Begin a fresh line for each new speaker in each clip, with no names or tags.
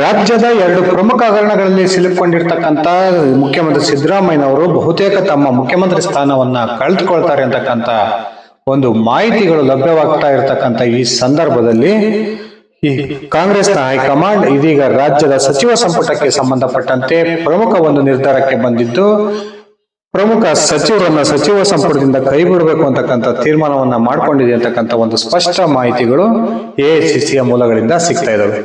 ರಾಜ್ಯದ ಎರಡು ಪ್ರಮುಖ ಹಗರಣಗಳಲ್ಲಿ ಸಿಲುಕೊಂಡಿರ್ತಕ್ಕಂಥ ಮುಖ್ಯಮಂತ್ರಿ ಸಿದ್ದರಾಮಯ್ಯನವರು ಬಹುತೇಕ ತಮ್ಮ ಮುಖ್ಯಮಂತ್ರಿ ಸ್ಥಾನವನ್ನ ಕಳೆದುಕೊಳ್ತಾರೆ ಅಂತಕ್ಕಂಥ ಒಂದು ಮಾಹಿತಿಗಳು ಲಭ್ಯವಾಗ್ತಾ ಇರತಕ್ಕಂಥ ಈ ಸಂದರ್ಭದಲ್ಲಿ ಈ ಕಾಂಗ್ರೆಸ್ನ ಹೈಕಮಾಂಡ್ ಇದೀಗ ರಾಜ್ಯದ ಸಚಿವ ಸಂಪುಟಕ್ಕೆ ಸಂಬಂಧಪಟ್ಟಂತೆ ಪ್ರಮುಖ ಒಂದು ನಿರ್ಧಾರಕ್ಕೆ ಬಂದಿದ್ದು, ಪ್ರಮುಖ ಸಚಿವರನ್ನ ಸಚಿವ ಸಂಪುಟದಿಂದ ಕೈ ಬಿಡಬೇಕು ಅಂತಕ್ಕಂಥ ತೀರ್ಮಾನವನ್ನ ಮಾಡಿಕೊಂಡಿದೆ ಅಂತಕ್ಕಂಥ ಒಂದು ಸ್ಪಷ್ಟ ಮಾಹಿತಿಗಳು ಎಐಸಿಸಿಯ ಮೂಲಗಳಿಂದ ಸಿಗ್ತಾ ಇದಾವೆ.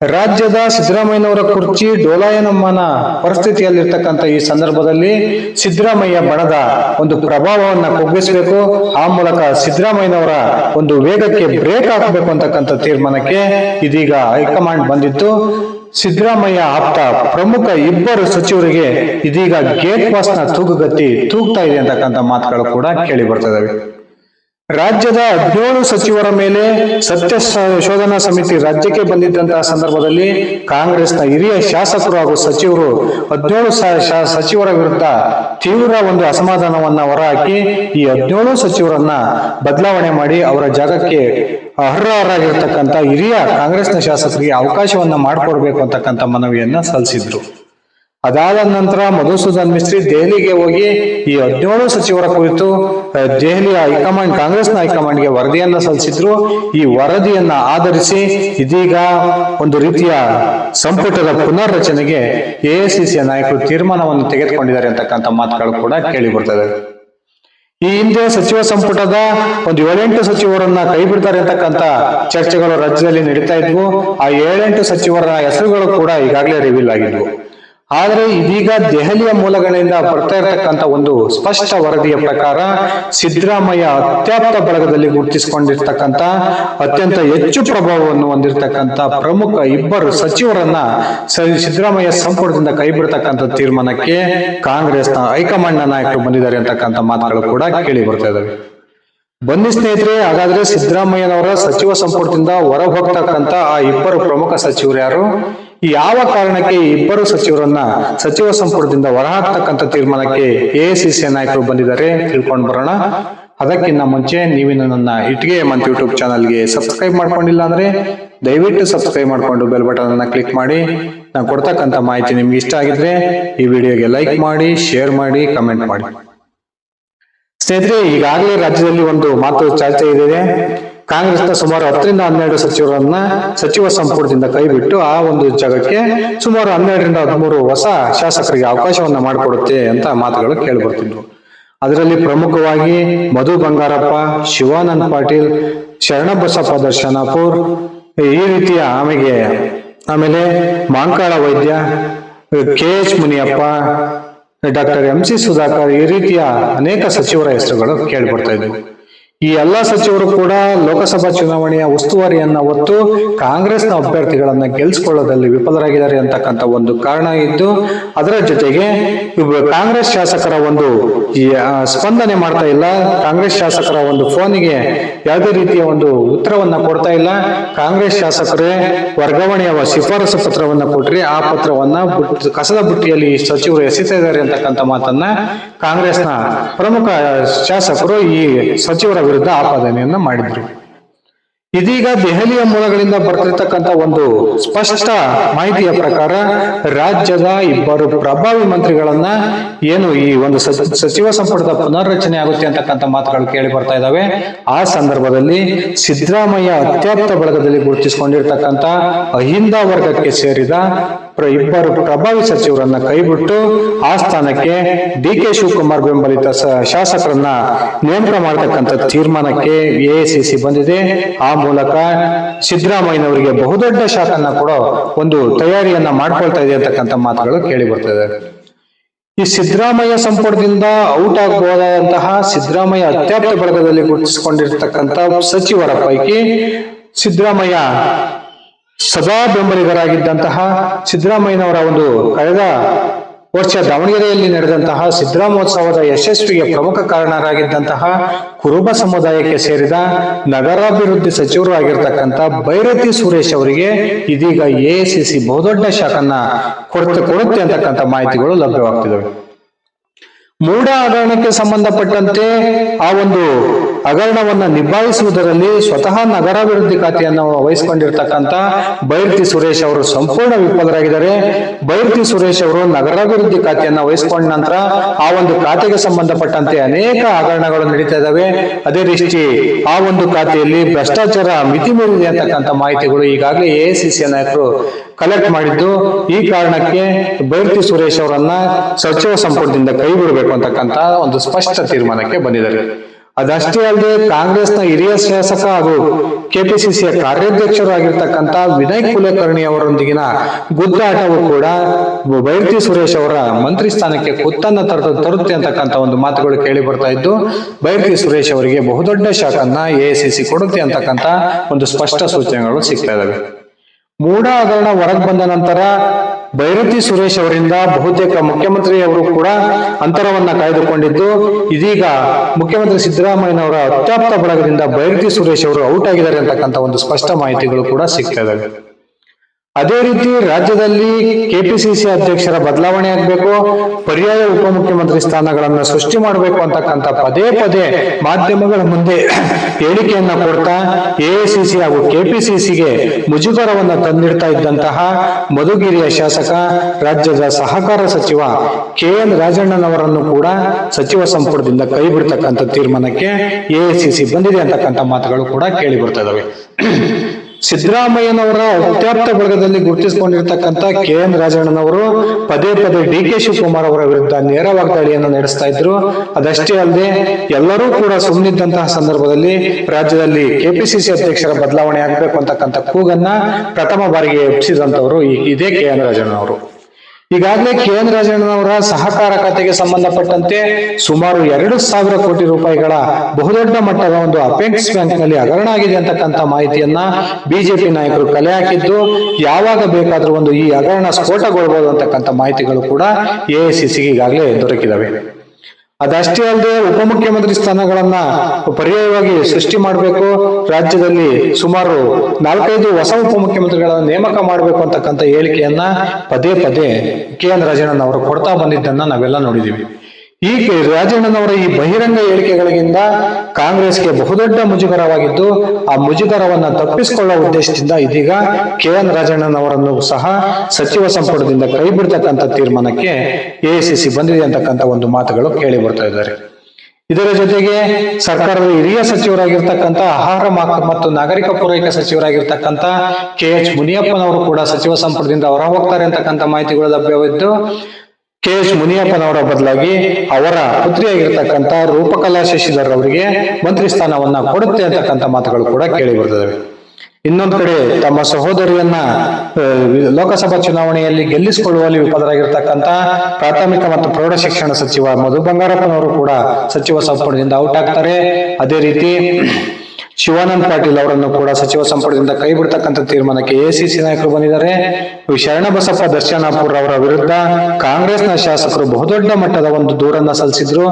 ರಾಜ್ಯದ ಸಿದ್ದರಾಮಯ್ಯನವರ ಕುರ್ಚಿ ಡೋಲಾಯನಮ್ಮನ ಪರಿಸ್ಥಿತಿಯಲ್ಲಿರ್ತಕ್ಕಂಥ ಈ ಸಂದರ್ಭದಲ್ಲಿ ಸಿದ್ದರಾಮಯ್ಯ ಬಣದ ಒಂದು ಪ್ರಭಾವವನ್ನ ಕುಗ್ಗಿಸಬೇಕು. ಆ ಮೂಲಕ ಸಿದ್ದರಾಮಯ್ಯನವರ ಒಂದು ವೇಗಕ್ಕೆ ಬ್ರೇಕ್ ಹಾಕಬೇಕು ಅಂತಕ್ಕಂಥ ತೀರ್ಮಾನಕ್ಕೆ ಇದೀಗ ಹೈಕಮಾಂಡ್ ಬಂದಿತ್ತು. ಸಿದ್ದರಾಮಯ್ಯ ಆಪ್ತ ಪ್ರಮುಖ ಇಬ್ಬರು ಸಚಿವರಿಗೆ ಇದೀಗ ಗೇಟ್ ಪಾಸ್ನ ತೂಗುಗತ್ತಿ ತೂಗ್ತಾ ಇದೆ ಅಂತಕ್ಕಂಥ ಮಾತುಗಳು ಕೂಡ ಕೇಳಿ ಬರ್ತದವೆ ರಾಜ್ಯದ ಹದಿನೇಳು ಸಚಿವರ ಮೇಲೆ ಸತ್ಯ ಶೋಧನಾ ಸಮಿತಿ ರಾಜ್ಯಕ್ಕೆ ಬಂದಿದ್ದಂತಹ ಸಂದರ್ಭದಲ್ಲಿ ಕಾಂಗ್ರೆಸ್ನ ಹಿರಿಯ ಶಾಸಕರು ಹಾಗೂ ಸಚಿವರು ಹದಿನೇಳು ಸಚಿವರ ವಿರುದ್ಧ ತೀವ್ರ ಒಂದು ಅಸಮಾಧಾನವನ್ನ ಹೊರಹಾಕಿ ಈ ಹದಿನೇಳು ಸಚಿವರನ್ನ ಬದಲಾವಣೆ ಮಾಡಿ ಅವರ ಜಾಗಕ್ಕೆ ಅರ್ಹರಾಗಿರ್ತಕ್ಕಂಥ ಹಿರಿಯ ಕಾಂಗ್ರೆಸ್ನ ಶಾಸಕರಿಗೆ ಅವಕಾಶವನ್ನ ಮಾಡಿಕೊಡ್ಬೇಕು ಅಂತಕ್ಕಂಥ ಮನವಿಯನ್ನ ಸಲ್ಲಿಸಿದ್ರು. ಅದಾದ ನಂತರ ಮಧುಸೂದನ್ ಮಿಸ್ತ್ರಿ ದೆಹಲಿಗೆ ಹೋಗಿ ಈ ಹದಿನೇಳು ಸಚಿವರ ಕುರಿತು ದೆಹಲಿಯ ಹೈಕಮಾಂಡ್, ಕಾಂಗ್ರೆಸ್ನ ಹೈಕಮಾಂಡ್ಗೆ ವರದಿಯನ್ನ ಸಲ್ಲಿಸಿದ್ರು. ಈ ವರದಿಯನ್ನ ಆಧರಿಸಿ ಇದೀಗ ಒಂದು ರೀತಿಯ ಸಂಪುಟದ ಪುನರ್ರಚನೆಗೆ ಎಐಸಿಸಿಯ ನಾಯಕರು ತೀರ್ಮಾನವನ್ನು ತೆಗೆದುಕೊಂಡಿದ್ದಾರೆ ಅಂತಕ್ಕಂಥ ಮಾತುಗಳು ಕೂಡ ಕೇಳಿ ಬರ್ತದೆ. ಈ ಹಿಂದೆ ಸಚಿವ ಸಂಪುಟದ ಒಂದು ಏಳೆಂಟು ಸಚಿವರನ್ನ ಕೈ ಬಿಡ್ತಾರೆ ಅಂತಕ್ಕಂಥ ಚರ್ಚೆಗಳು ರಾಜ್ಯದಲ್ಲಿ ನಡೀತಾ ಇದ್ವು. ಆ ಏಳೆಂಟು ಸಚಿವರ ಹೆಸರುಗಳು ಕೂಡ ಈಗಾಗಲೇ ರಿವೀಲ್ ಆಗಿದ್ವು. ಆದರೆ ಇದೀಗ ದೆಹಲಿಯ ಮೂಲಗಳಿಂದ ಬರ್ತಾ ಇರತಕ್ಕಂತ ಒಂದು ಸ್ಪಷ್ಟ ವರದಿಯ ಪ್ರಕಾರ ಸಿದ್ದರಾಮಯ್ಯ ಅತ್ಯಾಪ್ತ ಬಳಗದಲ್ಲಿ ಗುರುತಿಸಿಕೊಂಡಿರ್ತಕ್ಕಂತ ಅತ್ಯಂತ ಹೆಚ್ಚು ಪ್ರಭಾವವನ್ನು ಹೊಂದಿರತಕ್ಕಂತ ಪ್ರಮುಖ ಇಬ್ಬರು ಸಚಿವರನ್ನ ಸಿದ್ದರಾಮಯ್ಯ ಸಂಪುಟದಿಂದ ಕೈ ಬಿಡ್ತಕ್ಕಂತ ತೀರ್ಮಾನಕ್ಕೆ ಕಾಂಗ್ರೆಸ್ನ ಹೈಕಮಾಂಡ್ನ ನಾಯಕರು ಬಂದಿದ್ದಾರೆ ಅಂತಕ್ಕಂಥ ಮಾತುಗಳು ಕೂಡ ಕೇಳಿ ಬರ್ತಾ ಇದಾವೆ. ಬನ್ನಿ ಸ್ನೇಹಿತರೆ, ಹಾಗಾದ್ರೆ ಸಿದ್ದರಾಮಯ್ಯನವರ ಸಚಿವ ಸಂಪುಟದಿಂದ ಹೊರ ಹೋಗ್ತಕ್ಕಂತ ಆ ಇಬ್ಬರು ಪ್ರಮುಖ ಸಚಿವರು ಯಾರು? ಯಾವ ಕಾರಣಕ್ಕೆ ಇಬ್ಬರು ಸಚಿವರನ್ನ ಸಚಿವ ಸಂಪುಟದಿಂದ ಹೊರಹಾಕ್ತಕ್ಕಂಥ ತೀರ್ಮಾನಕ್ಕೆ ಎ ಸಿ ಸಿ ನಾಯಕರು ಬಂದಿದ್ದಾರೆ ತಿಳ್ಕೊಂಡು ಬರೋಣ. ಅದಕ್ಕಿಂತ ಮುಂಚೆ ನೀವಿನ್ನು ನನ್ನ ಇಟ್ಗೆ ಮಂತ್ ಯೂಟ್ಯೂಬ್ ಚಾನಲ್ಗೆ ಸಬ್ಸ್ಕ್ರೈಬ್ ಮಾಡ್ಕೊಂಡಿಲ್ಲ ಅಂದ್ರೆ ದಯವಿಟ್ಟು ಸಬ್ಸ್ಕ್ರೈಬ್ ಮಾಡ್ಕೊಂಡು ಬೆಲ್ ಬಟನ್ ಅನ್ನ ಕ್ಲಿಕ್ ಮಾಡಿ. ನಾನು ಕೊಡ್ತಕ್ಕಂಥ ಮಾಹಿತಿ ನಿಮ್ಗೆ ಇಷ್ಟ ಆಗಿದ್ರೆ ಈ ವಿಡಿಯೋಗೆ ಲೈಕ್ ಮಾಡಿ, ಶೇರ್ ಮಾಡಿ, ಕಮೆಂಟ್ ಮಾಡಿ. ಸ್ನೇಹಿತರೆ, ಈಗಾಗಲೇ ರಾಜ್ಯದಲ್ಲಿ ಒಂದು ಮಾತು ಚರ್ಚೆ ಇದೆ. ಕಾಂಗ್ರೆಸ್ನ ಸುಮಾರು ಹತ್ತರಿಂದ ಹನ್ನೆರಡು ಸಚಿವರನ್ನ ಸಚಿವ ಸಂಪುಟದಿಂದ ಕೈಬಿಟ್ಟು ಆ ಒಂದು ಜಾಗಕ್ಕೆ ಸುಮಾರು ಹನ್ನೆರಡರಿಂದ ಹದಿಮೂರು ಹೊಸ ಶಾಸಕರಿಗೆ ಅವಕಾಶವನ್ನ ಮಾಡಿಕೊಡುತ್ತೆ ಅಂತ ಮಾತುಗಳು ಕೇಳಿಬರ್ತಿದ್ರು ಅದರಲ್ಲಿ ಪ್ರಮುಖವಾಗಿ ಮಧು ಬಂಗಾರಪ್ಪ, ಶಿವಾನಂದ್ ಪಾಟೀಲ್, ಶರಣಬಸಪ್ಪ ದರ್ಶನಾಪುರ್, ಈ ರೀತಿಯ ಆಮೆಗೆ ಆಮೇಲೆ Mankal Vaidya K H Muniyappa, doctor M C Sudhakar ಈ ರೀತಿಯ ಅನೇಕ ಸಚಿವರ ಹೆಸರುಗಳು ಕೇಳಿಬರ್ತಾ ಈ ಎಲ್ಲಾ ಸಚಿವರು ಕೂಡ ಲೋಕಸಭಾ ಚುನಾವಣೆಯ ಉಸ್ತುವಾರಿಯನ್ನ ಹೊತ್ತು ಕಾಂಗ್ರೆಸ್ನ ಅಭ್ಯರ್ಥಿಗಳನ್ನ ಗೆಲ್ಸ್ಕೊಳ್ಳೋದಲ್ಲಿ ವಿಫಲರಾಗಿದ್ದಾರೆ ಅಂತಕ್ಕಂಥ ಒಂದು ಕಾರಣ ಇದ್ದು, ಅದರ ಜೊತೆಗೆ ಕಾಂಗ್ರೆಸ್ ಶಾಸಕರ ಒಂದು ಸ್ಪಂದನೆ ಮಾಡ್ತಾ ಇಲ್ಲ. ಕಾಂಗ್ರೆಸ್ ಶಾಸಕರ ಒಂದು ಫೋನಿಗೆ ಯಾವುದೇ ರೀತಿಯ ಒಂದು ಉತ್ತರವನ್ನ ಕೊಡ್ತಾ ಇಲ್ಲ. ಕಾಂಗ್ರೆಸ್ ಶಾಸಕರೇ, ವರ್ಗಾವಣೆಯ ಶಿಫಾರಸು ಪತ್ರವನ್ನ ಕೊಟ್ರಿ, ಆ ಪತ್ರವನ್ನ ಕಸದ ಬುಟ್ಟಿಯಲ್ಲಿ ಸಚಿವರು ಎಸೆತಾ ಇದ್ದಾರೆ ಅಂತಕ್ಕಂಥ ಮಾತನ್ನ ಕಾಂಗ್ರೆಸ್ನ ಪ್ರಮುಖ ಶಾಸಕರು ಈ ಸಚಿವರ ವಿರುದ್ಧ ಆಪಾದನೆಯನ್ನ ಮಾಡಿದ್ರು ಇದೀಗ ದೆಹಲಿಯ ಮೂಲಗಳಿಂದ ಬರ್ತಿರ್ತಕ್ಕಂಥ ಒಂದು ಸ್ಪಷ್ಟ ಮಾಹಿತಿಯ ಪ್ರಕಾರ ರಾಜ್ಯದ ಇಬ್ಬರು ಪ್ರಭಾವಿ ಮಂತ್ರಿಗಳನ್ನ ಏನು ಈ ಒಂದು ಸಚ- ಸಚಿವ ಸಂಪುಟದ ಪುನರ್ರಚನೆ ಆಗುತ್ತೆ ಅಂತಕ್ಕಂಥ ಮಾತುಗಳು ಕೇಳಿ ಬರ್ತಾ ಇದಾವೆ. ಆ ಸಂದರ್ಭದಲ್ಲಿ ಸಿದ್ದರಾಮಯ್ಯ ಅತ್ಯಪ್ತ ಬಳಗದಲ್ಲಿ ಗುರುತಿಸಿಕೊಂಡಿರ್ತಕ್ಕಂಥ ಅಹಿಂದ ವರ್ಗಕ್ಕೆ ಸೇರಿದ ಇಬ್ಬರು ಪ್ರಭಾವಿ ಸಚಿವರನ್ನ ಕೈಬಿಟ್ಟು ಆ ಸ್ಥಾನಕ್ಕೆ ಡಿ ಕೆ ಶಿವಕುಮಾರ್ ಬೆಂಬಲಿತ ಶಾಸಕರನ್ನ ನೇಮಕ ಮಾಡತಕ್ಕಂಥ ತೀರ್ಮಾನಕ್ಕೆ ಎಐಸಿಸಿ ಬಂದಿದೆ. ಆ ಮೂಲಕ ಸಿದ್ದರಾಮಯ್ಯನವರಿಗೆ ಬಹುದೊಡ್ಡ ಶಾಖನ್ನ ಕೊಡೋ ಒಂದು ತಯಾರಿಯನ್ನ ಮಾಡ್ಕೊಳ್ತಾ ಇದೆ ಅಂತಕ್ಕಂಥ ಮಾತುಗಳು ಕೇಳಿ ಬರ್ತದೆ ಈ ಸಿದ್ದರಾಮಯ್ಯ ಸಂಪುಟದಿಂದ ಔಟ್ ಆಗಬಹುದಾದಂತಹ ಸಿದ್ದರಾಮಯ್ಯ ಅತ್ಯಾಪ್ತ ಬಳಗದಲ್ಲಿ ಗುರುತಿಸಿಕೊಂಡಿರ್ತಕ್ಕಂಥ ಸಚಿವರ ಪೈಕಿ ಸಿದ್ದರಾಮಯ್ಯ ಸದಾ ಬೆಂಬಲಿಗರಾಗಿದ್ದಂತಹ ಸಿದ್ದರಾಮಯ್ಯನವರ ಒಂದು ಕಳೆದ ವರ್ಷ ದಾವಣಗೆರೆಯಲ್ಲಿ ನಡೆದಂತಹ ಸಿದ್ದರಾಮೋತ್ಸವದ ಯಶಸ್ವಿಗೆ ಪ್ರಮುಖ ಕಾರಣರಾಗಿದ್ದಂತಹ ಕುರುಬ ಸಮುದಾಯಕ್ಕೆ ಸೇರಿದ ನಗರಾಭಿವೃದ್ಧಿ ಸಚಿವರು ಆಗಿರ್ತಕ್ಕಂಥ ಭೈರತಿ ಸುರೇಶ್ ಅವರಿಗೆ ಇದೀಗ ಎಐಸಿಸಿ ಬಹುದೊಡ್ಡ ಶಾಖನ್ನ ಕೊಡುತ್ತೆ ಕೊಡುತ್ತೆ ಅಂತಕ್ಕಂಥ ಮಾಹಿತಿಗಳು ಲಭ್ಯವಾಗ್ತಿದ್ದಾವೆ. ಮೂಢ ಹಗರಣಕ್ಕೆ ಸಂಬಂಧಪಟ್ಟಂತೆ ಆ ಒಂದು ಹಗರಣವನ್ನ ನಿಭಾಯಿಸುವುದರಲ್ಲಿ ಸ್ವತಃ ನಗರಾಭಿವೃದ್ಧಿ ಖಾತೆಯನ್ನು ವಹಿಸಿಕೊಂಡಿರ್ತಕ್ಕಂಥ ಬೈರ್ತಿ ಸುರೇಶ್ ಅವರು ಸಂಪೂರ್ಣ ವಿಫಲರಾಗಿದ್ದಾರೆ. ಬೈರ್ತಿ ಸುರೇಶ್ ಅವರು ನಗರಾಭಿವೃದ್ಧಿ ಖಾತೆಯನ್ನು ವಹಿಸಿಕೊಂಡ ನಂತರ ಆ ಒಂದು ಖಾತೆಗೆ ಸಂಬಂಧಪಟ್ಟಂತೆ ಅನೇಕ ಹಗರಣಗಳು ನಡೀತಾ ಇದ್ದಾವೆ. ಅದೇ ರೀತಿ ಆ ಒಂದು ಖಾತೆಯಲ್ಲಿ ಭ್ರಷ್ಟಾಚಾರ ಮಿತಿ ಮೀರಿದೆ ಅಂತಕ್ಕಂಥ ಮಾಹಿತಿಗಳು ಈಗಾಗಲೇ ಎಐಸಿಸಿ ನಾಯಕರು ಕಲೆಕ್ಟ್ ಮಾಡಿದ್ದು. ಈ ಕಾರಣಕ್ಕೆ ಬೈರ್ತಿ ಸುರೇಶ್ ಅವರನ್ನ ಸಚಿವ ಸಂಪುಟದಿಂದ ಕೈ ಬಿಡಬೇಕು ಅಂತಕ್ಕಂತ ಒಂದು ಸ್ಪಷ್ಟ ತೀರ್ಮಾನಕ್ಕೆ ಬಂದಿದ್ದಾರೆ. ಅದಷ್ಟೇ ಅಲ್ಲದೆ ಕಾಂಗ್ರೆಸ್ನ ಹಿರಿಯ ಶಾಸಕ ಹಾಗೂ ಕೆಪಿಸಿಸಿಯ ಕಾರ್ಯಾಧ್ಯಕ್ಷರು ಆಗಿರ್ತಕ್ಕಂಥ ವಿನಯ್ ಕುಲಕರ್ಣಿ ಅವರೊಂದಿಗಿನ ಗುದ್ದಾಟವು ಕೂಡ ಬೈರ್ತಿ ಸುರೇಶ್ ಅವರ ಮಂತ್ರಿ ಸ್ಥಾನಕ್ಕೆ ಕುತ್ತನ್ನ ತರದ ತರುತ್ತೆ ಅಂತಕ್ಕಂಥ ಒಂದು ಮಾತುಗಳು ಕೇಳಿ ಬರ್ತಾ ಇದ್ದು ಬೈರ್ತಿ ಸುರೇಶ್ ಅವರಿಗೆ ಬಹುದೊಡ್ಡ ಶಾಖನ್ನ ಎಐಸಿಸಿ ಕೊಡುತ್ತೆ ಅಂತಕ್ಕಂಥ ಒಂದು ಸ್ಪಷ್ಟ ಸೂಚನೆಗಳು ಸಿಗ್ತಾ ಇದಾವೆ. ಮೂಢ ಹಗರಣ ಹೊರಗೆ ಬಂದ ನಂತರ ಭೈರತಿ ಸುರೇಶ್ ಅವರಿಂದ ಬಹುತೇಕ ಮುಖ್ಯಮಂತ್ರಿಯವರು ಕೂಡ ಅಂತರವನ್ನ ಕಾಯ್ದುಕೊಂಡಿದ್ದು. ಇದೀಗ ಮುಖ್ಯಮಂತ್ರಿ ಸಿದ್ದರಾಮಯ್ಯನವರ ಅತ್ಯಾಪ್ತ ಬಳಗದಿಂದ ಭೈರತಿ ಸುರೇಶ್ ಅವರು ಔಟ್ ಆಗಿದ್ದಾರೆ ಅಂತಕ್ಕಂಥ ಒಂದು ಸ್ಪಷ್ಟ ಮಾಹಿತಿಗಳು ಕೂಡ ಸಿಗ್ತಾ ಇದಾವೆ ಅದೇ ರೀತಿ ರಾಜ್ಯದಲ್ಲಿ ಕೆಪಿಸಿಸಿ ಅಧ್ಯಕ್ಷರ ಬದಲಾವಣೆ ಆಗಬೇಕು, ಪರ್ಯಾಯ ಉಪಮುಖ್ಯಮಂತ್ರಿ ಸ್ಥಾನಗಳನ್ನು ಸೃಷ್ಟಿ ಮಾಡಬೇಕು ಅಂತಕ್ಕಂಥ ಪದೇ ಪದೇ ಮಾಧ್ಯಮಗಳ ಮುಂದೆ ಹೇಳಿಕೆಯನ್ನ ಕೊಡ್ತಾ ಎಐಸಿಸಿ ಹಾಗೂ ಕೆಪಿಸಿಸಿಗೆ ಮುಜುಗರವನ್ನ ತಂದಿಡ್ತಾ ಇದ್ದಂತಹ ಮಧುಗಿರಿಯ ಶಾಸಕ, ರಾಜ್ಯದ ಸಹಕಾರ ಸಚಿವ ಕೆ ಎನ್ ರಾಜಣ್ಣನವರನ್ನು ಕೂಡ ಸಚಿವ ಸಂಪುಟದಿಂದ ಕೈ ಬಿಡ್ತಕ್ಕಂಥ ತೀರ್ಮಾನಕ್ಕೆ ಎಐಸಿಸಿ ಬಂದಿದೆ ಅಂತಕ್ಕಂಥ ಮಾತುಗಳು ಕೂಡ ಕೇಳಿ ಬರ್ತಾ ಇದಾವೆ. ಸಿದ್ದರಾಮಯ್ಯನವರ ಅತ್ಯಾಪ್ತ ಬಳಗದಲ್ಲಿ ಗುರುತಿಸಿಕೊಂಡಿರ್ತಕ್ಕಂಥ ಕೆ ಎನ್ ರಾಜಣ್ಣನವರು ಪದೇ ಪದೇ ಡಿ ಕೆ ಶಿವಕುಮಾರ್ ಅವರ ವಿರುದ್ಧ ನೇರ ವಾಗ್ದಾಳಿಯನ್ನು ನಡೆಸ್ತಾ ಇದ್ರು. ಅದಷ್ಟೇ ಅಲ್ಲದೆ ಎಲ್ಲರೂ ಕೂಡ ಸುಮ್ಮನಿದ್ದಂತಹ ಸಂದರ್ಭದಲ್ಲಿ ರಾಜ್ಯದಲ್ಲಿ ಕೆಪಿಸಿಸಿ ಅಧ್ಯಕ್ಷರ ಬದಲಾವಣೆ ಆಗಬೇಕು ಅಂತಕ್ಕಂಥ ಕೂಗನ್ನ ಪ್ರಥಮ ಬಾರಿಗೆ ಎಬ್ಸಿದಂತವರು ಇದೇ ಕೆ ಎನ್ ರಾಜಣ್ಣನವರು. ಈಗಾಗಲೇ ಕೆ ಎನ್ ರಾಜಣ್ಣನವರ ಸಹಕಾರ ಖಾತೆಗೆ ಸಂಬಂಧಪಟ್ಟಂತೆ ಸುಮಾರು ಎರಡು ಸಾವಿರ ಕೋಟಿ ರೂಪಾಯಿಗಳ ಬಹುದೊಡ್ಡ ಮಟ್ಟದ ಒಂದು ಅಪೆಕ್ಸ್ ಬ್ಯಾಂಕ್ನಲ್ಲಿ ಹಗರಣ ಆಗಿದೆ ಅಂತಕ್ಕಂಥ ಮಾಹಿತಿಯನ್ನ ಬಿಜೆಪಿ ನಾಯಕರು ಕಲೆ ಹಾಕಿದ್ದು. ಯಾವಾಗ ಬೇಕಾದ್ರೂ ಒಂದು ಈ ಹಗರಣ ಸ್ಫೋಟಗೊಳ್ಬಹುದು ಅಂತಕ್ಕಂಥ ಮಾಹಿತಿಗಳು ಕೂಡ ಎಐಸಿಸಿಗೆ ಈಗಾಗಲೇ ದೊರಕಿದವೆ. ಅದಷ್ಟೇ ಅಲ್ಲದೆ ಉಪಮುಖ್ಯಮಂತ್ರಿ ಸ್ಥಾನಗಳನ್ನ ಪರ್ಯಾಯವಾಗಿ ಸೃಷ್ಟಿ ಮಾಡಬೇಕು. ರಾಜ್ಯದಲ್ಲಿ ಸುಮಾರು ನಾಲ್ಕೈದು ಹೊಸ ಉಪಮುಖ್ಯಮಂತ್ರಿಗಳನ್ನ ನೇಮಕ ಮಾಡಬೇಕು ಅಂತಕ್ಕಂಥ ಹೇಳಿಕೆಯನ್ನ ಪದೇ ಪದೇ ಕೆ ಎನ್ ರಾಜಣ್ಣನವರು ಕೊಡ್ತಾ ಬಂದಿದ್ದನ್ನ ನಾವೆಲ್ಲ ನೋಡಿದೀವಿ. ಈ ರಾಜಣ್ಣನವರ ಈ ಬಹಿರಂಗ ಹೇಳಿಕೆಗಳಿಂದ ಕಾಂಗ್ರೆಸ್ಗೆ ಬಹುದೊಡ್ಡ ಮುಜುಗರವಾಗಿದ್ದು, ಆ ಮುಜುಗರವನ್ನು ತಪ್ಪಿಸಿಕೊಳ್ಳುವ ಉದ್ದೇಶದಿಂದ ಇದೀಗ ಕೆ ಎನ್ ರಾಜಣ್ಣನವರನ್ನು ಸಹ ಸಚಿವ ಸಂಪುಟದಿಂದ ಕೈ ಬಿಡ್ತಕ್ಕಂಥ ತೀರ್ಮಾನಕ್ಕೆ ಎಐಸಿಸಿ ಬಂದಿದೆ ಅಂತಕ್ಕಂಥ ಒಂದು ಮಾತುಗಳು ಕೇಳಿ ಬರ್ತಾ ಇದ್ದಾರೆ. ಇದರ ಜೊತೆಗೆ ಸರ್ಕಾರದ ಹಿರಿಯ ಸಚಿವರಾಗಿರ್ತಕ್ಕಂಥ ಆಹಾರ ಮತ್ತು ನಾಗರಿಕ ಪೂರೈಕೆ ಸಚಿವರಾಗಿರ್ತಕ್ಕಂಥ ಕೆ ಎಚ್ ಮುನಿಯಪ್ಪನವರು ಕೂಡ ಸಚಿವ ಸಂಪುಟದಿಂದ ಹೊರ ಹೋಗ್ತಾರೆ ಅಂತಕ್ಕಂಥ ಮಾಹಿತಿಗಳು ಲಭ್ಯವಿದ್ದು ಕೆ ಎಸ್ ಮುನಿಯಪ್ಪನವರ ಬದಲಾಗಿ ಅವರ ಪುತ್ರಿಯಾಗಿರ್ತಕ್ಕಂಥ ರೂಪಕಲಾ ಶಶಿಧರ್ ಅವರಿಗೆ ಮಂತ್ರಿ ಸ್ಥಾನವನ್ನ ಕೊಡುತ್ತೆ ಅಂತಕ್ಕಂಥ ಮಾತುಗಳು ಕೂಡ ಕೇಳಿ ಬರ್ತವೆ. ಇನ್ನೊಂದು ಕಡೆ ತಮ್ಮ ಸಹೋದರಿಯನ್ನ ಲೋಕಸಭಾ ಚುನಾವಣೆಯಲ್ಲಿ ಗೆಲ್ಲಿಸಿಕೊಳ್ಳುವಲ್ಲಿ ವಿಫಲರಾಗಿರ್ತಕ್ಕಂಥ ಪ್ರಾಥಮಿಕ ಮತ್ತು ಪ್ರೌಢ ಶಿಕ್ಷಣ ಸಚಿವ ಮಧು ಬಂಗಾರಪ್ಪನವರು ಕೂಡ ಸಚಿವ ಸಂಪುಟದಿಂದ ಔಟ್ ಆಗ್ತಾರೆ. ಅದೇ ರೀತಿ ಶಿವಾನಂದ್ ಪಾಟೀಲ್ ಅವರನ್ನು ಕೂಡ ಸಚಿವ ಸಂಪುಟದಿಂದ ಕೈ ಬಿಡ್ತಕ್ಕಂಥ ತೀರ್ಮಾನಕ್ಕೆ ಎಸಿಸಿ ನಾಯಕರು ಬಂದಿದ್ದಾರೆ. ಶರಣಬಸಪ್ಪ ದರ್ಶನಾಪುರ್ ಅವರ ವಿರುದ್ಧ ಕಾಂಗ್ರೆಸ್ನ ಶಾಸಕರು ಬಹುದೊಡ್ಡ ಮಟ್ಟದ ಒಂದು ದೂರನ್ನ ಸಲ್ಲಿಸಿದ್ರು.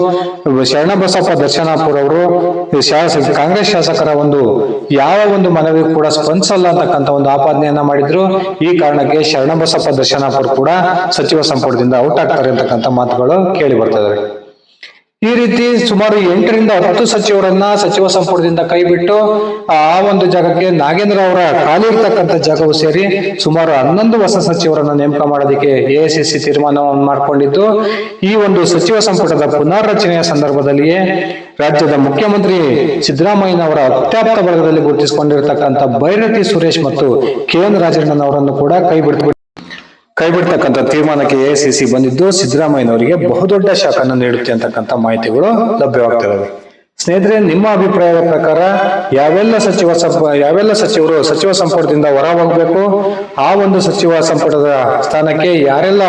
ಶರಣಬಸಪ್ಪ ದರ್ಶನಾಪುರ್ ಅವರು ಶಾಸಕ ಕಾಂಗ್ರೆಸ್ ಶಾಸಕರ ಒಂದು ಯಾವ ಒಂದು ಮನವಿ ಕೂಡ ಸ್ಪಂದಿಸಲ್ಲ ಅಂತಕ್ಕಂಥ ಒಂದು ಆಪಾದನೆಯನ್ನ ಮಾಡಿದ್ರು. ಈ ಕಾರಣಕ್ಕೆ ಶರಣಬಸಪ್ಪ ದರ್ಶನಾಪುರ್ ಕೂಡ ಸಚಿವ ಸಂಪುಟದಿಂದ ಔಟ್ ಆಗ್ತಾರೆ ಅಂತಕ್ಕಂಥ ಮಾತುಗಳು ಕೇಳಿ ಬರ್ತದೆ ಈ ರೀತಿ ಸುಮಾರು ಎಂಟರಿಂದ ಹತ್ತು ಸಚಿವರನ್ನ ಸಚಿವ ಸಂಪುಟದಿಂದ ಕೈಬಿಟ್ಟು, ಆ ಒಂದು ಜಾಗಕ್ಕೆ ನಾಗೇಂದ್ರ ಅವರ ಖಾಲಿ ಇರ್ತಕ್ಕಂಥ ಜಾಗವು ಸೇರಿ ಸುಮಾರು ಹನ್ನೊಂದು ಹೊಸ ಸಚಿವರನ್ನ ನೇಮಕ ಮಾಡೋದಕ್ಕೆ ಎಐಸಿಸಿ ತೀರ್ಮಾನವನ್ನು ಮಾಡಿಕೊಂಡಿದ್ದು, ಈ ಒಂದು ಸಚಿವ ಸಂಪುಟದ ಪುನರ್ರಚನೆಯ ಸಂದರ್ಭದಲ್ಲಿಯೇ ರಾಜ್ಯದ ಮುಖ್ಯಮಂತ್ರಿ ಸಿದ್ದರಾಮಯ್ಯನವರ ಅತ್ಯಾಪ್ತ ಬಳಗದಲ್ಲಿ ಗುರುತಿಸಿಕೊಂಡಿರತಕ್ಕಂಥ ಭೈರತಿ ಸುರೇಶ್ ಮತ್ತು ಕೆ ಎನ್ ಕೂಡ ಕೈ ಬಿಡ್ತು ಕೈಬಿಡ್ತಕ್ಕಂಥ ತೀರ್ಮಾನಕ್ಕೆ ಎಐಸಿಸಿ ಬಂದಿದ್ದು ಸಿದ್ದರಾಮಯ್ಯನವರಿಗೆ ಬಹುದೊಡ್ಡ ಶಾಖವನ್ನು ನೀಡುತ್ತೆ ಅಂತಕ್ಕಂಥ ಮಾಹಿತಿಗಳು ಲಭ್ಯವಾಗ್ತಿದ್ದಾವೆ ಸ್ನೇಹಿತರೆ, ನಿಮ್ಮ ಅಭಿಪ್ರಾಯದ ಪ್ರಕಾರ ಯಾವೆಲ್ಲ ಸಚಿವ ಸಂಪ ಯಾವೆಲ್ಲ ಸಚಿವರು ಸಚಿವ ಸಂಪುಟದಿಂದ ಹೊರ ಹೋಗ್ಬೇಕು ಆ ಒಂದು ಸಚಿವ ಸಂಪುಟದ ಸ್ಥಾನಕ್ಕೆ ಯಾರೆಲ್ಲ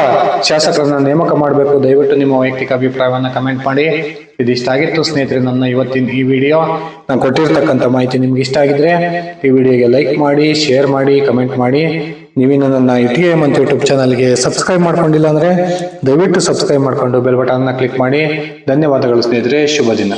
ಶಾಸಕರನ್ನ ನೇಮಕ ಮಾಡಬೇಕು? ದಯವಿಟ್ಟು ನಿಮ್ಮ ವೈಯಕ್ತಿಕ ಅಭಿಪ್ರಾಯವನ್ನು ಕಮೆಂಟ್ ಮಾಡಿ. ಇದಿಷ್ಟ ಆಗಿತ್ತು ಸ್ನೇಹಿತರೆ, ನನ್ನ ಇವತ್ತಿನ ಈ ವಿಡಿಯೋ. ನಾನು ಕೊಟ್ಟಿರ್ತಕ್ಕಂಥ ಮಾಹಿತಿ ನಿಮ್ಗೆ ಇಷ್ಟ ಆಗಿದ್ರೆ ಈ ವಿಡಿಯೋಗೆ ಲೈಕ್ ಮಾಡಿ, ಶೇರ್ ಮಾಡಿ, ಕಮೆಂಟ್ ಮಾಡಿ. ನೀವಿನ್ನು ನನ್ನ ಇಟಿ ಎಂ ಅಂತ ಯೂಟ್ಯೂಬ್ ಚಾನಲ್ಗೆ ಸಬ್ಸ್ಕ್ರೈಬ್ ಮಾಡ್ಕೊಂಡಿಲ್ಲ ಅಂದರೆ ದಯವಿಟ್ಟು ಸಬ್ಸ್ಕ್ರೈಬ್ ಮಾಡ್ಕೊಂಡು ಬೆಲ್ ಬಟನ್ನ ಕ್ಲಿಕ್ ಮಾಡಿ. ಧನ್ಯವಾದಗಳು ಸ್ನೇಹಿತರೆ, ಶುಭ ದಿನ.